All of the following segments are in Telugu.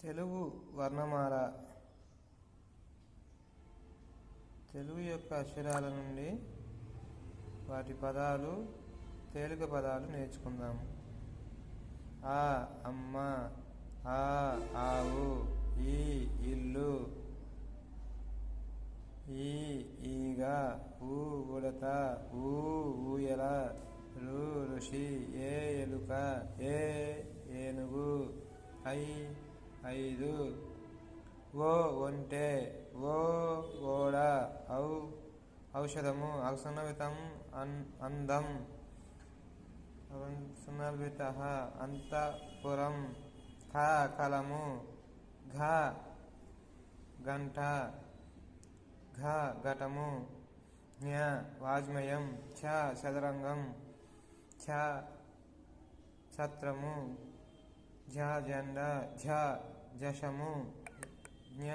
తెలుగు వర్ణమాల తెలుగు యొక్క అక్షరాల నుండి వాటి పదాలు తేలిక పదాలు నేర్చుకుందాము ఆ అమ్మ ఆ ఆవు ఈ ఇల్లు ఈ ఈగ ఊ ఉడత ఊ ఊయల రు ఋషి ఏ ఎలుక ఏ ఏనుగు ఐ ఐదు. ఓ ఒంటే. ఓ ఓడ. ఔ. ఔషధము. అసనవితం అన్ అందం. సునల్విత అంతఃపురం. ఖ కలము. ఘ గంట. ఘ ఘటము. జ్ఞ వాజ్మయం. ఛ చదరంగం. ఛ ఛత్రము. ఝ జెండ ఝ జషము జ్ఞ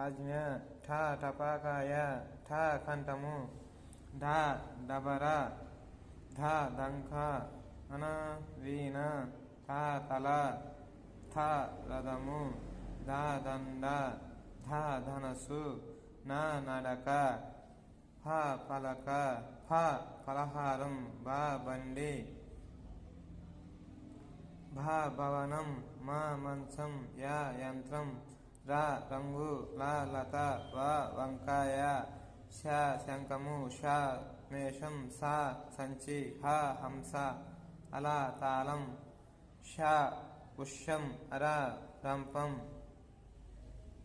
ఆజ్ఞ ఠ టపాకాయ ఠ కంఠము ఢ డబర ధ దంఖ అన వీణ థ తల థ రథము ధ దండ ధ ధనసు నా నడక ఫ పలక ఫ ఫలహారం బ బండి భ భవనం మా మంచం యా యంత్రం రా రంగు లా లత వా వంకాయ శా శంఖము షా మేషం సా సంచి హ హంస అలా తాళం షా పుష్యం అర రంపం